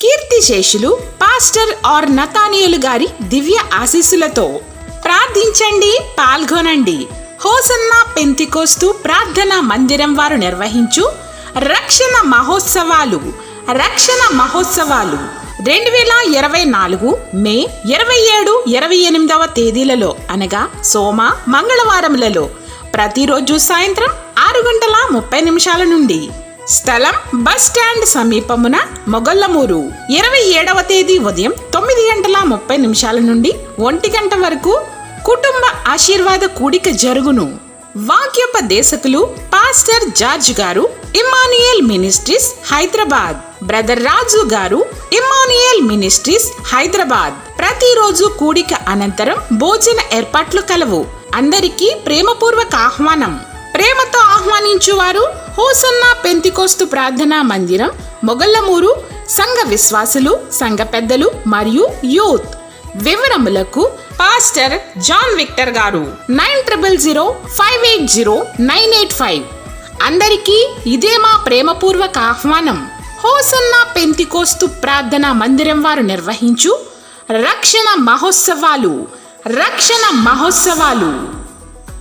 కీర్తిశేషులు pastor are Nathaniel గారి దివ్య ఆశీస్సులతో ప్రార్థించండి పాల్గొనండి. హోసన్న పెంతికోస్తు ప్రార్థనా మందిరం వారు నిర్వహించు రక్షణ మహోత్సవాలు రక్షణ మహోత్సవాలు. రెండు వేల ఇరవై నాలుగు మే ఇరవై ఏడు ఇరవై ఎనిమిదవ తేదీలలో అనగా సోమ మంగళవారములలో ప్రతిరోజు సాయంత్రం ఆరు గంటల ముప్పై నిమిషాల నుండి స్థలం బస్ స్టాండ్ సమీపమున మొగల్లమూరు ఇరవై ఏడవ తేదీ ఉదయం తొమ్మిది గంటల ముప్పై నిమిషాల నుండి ఒంటి గంట వరకు కుటుంబ ఆశీర్వాద కూడిక జరుగును. వాక్యోపదేశకులు pastor George garu Emmanuel ministries Hyderabad. Brother Raju garu Emmanuel ministries Hyderabad. ప్రతిరోజు కూడిక అనంతరం భోజన ఏర్పాట్లు కలవు. అందరికీ ప్రేమపూర్వక ఆహ్వానం. ప్రేమతో ఆహ్వానించువారు. హోసన్న పెంతికోస్తు ప్రార్థనా మందిరం మొగల్లమూరు సంఘ విశ్వాసులు సంఘ పెద్దలు మరియు youth. వివరములకు pastor John Victor garu. Nine triple zero five eight zero nine eight five. అందరికీ ఇదే మా ప్రేమపూర్వక ఆహ్వానం. హోసన్న పెంతికోస్తు ప్రార్థనా మందిరం వారు నిర్వహించు రక్షణ మహోత్సవాలు. రక్షణ మహోత్సవాలు.